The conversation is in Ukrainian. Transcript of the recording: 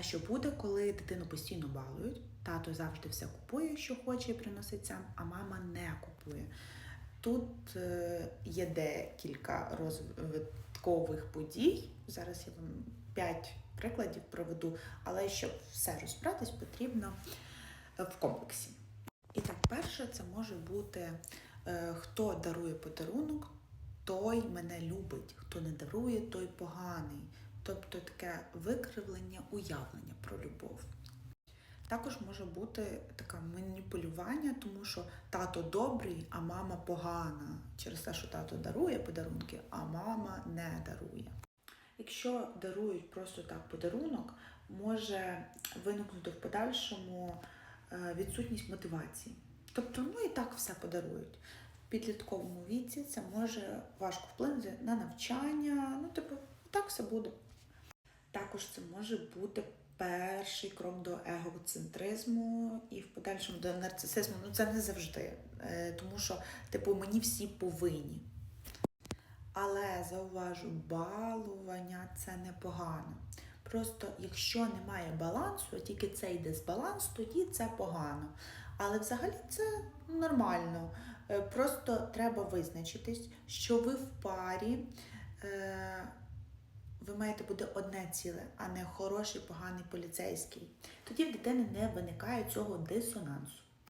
А що буде, коли дитину постійно балують? Тато завжди все купує, що хоче, і приносить сам, а мама не купує. Тут е, є декілька розвиткових подій. Зараз я вам п'ять прикладів проведу, але щоб все розбиратись, потрібно е, в комплексі. І так, перше, це може бути е, хто дарує подарунок, той мене любить, хто не дарує, той поганий. Тобто таке викривлення уявлення про любов. Також може бути таке маніпулювання, тому що тато добрий, а мама погана. Через те, що тато дарує подарунки, а мама не дарує. Якщо дарують просто так подарунок, може виникнути в подальшому е, відсутність мотивації. Тобто, ну і так все подарують. В підлітковому віці це може важко вплинути на навчання. Ну, типу, все буде. Також це може бути перший крок до егоцентризму і в подальшому до нарцисизму. Ну це не завжди, е, тому що, типу, мені всі повинні. Але зауважу, балування це непогано. Просто якщо немає балансу, а тільки це йде з балансу, тоді це погано. Але взагалі це нормально. Е, Просто треба визначитись, що ви в парі. Ви маєте бути одне ціле, а не хороший, поганий поліцейський. Тоді в дитини не виникає цього дисонансу.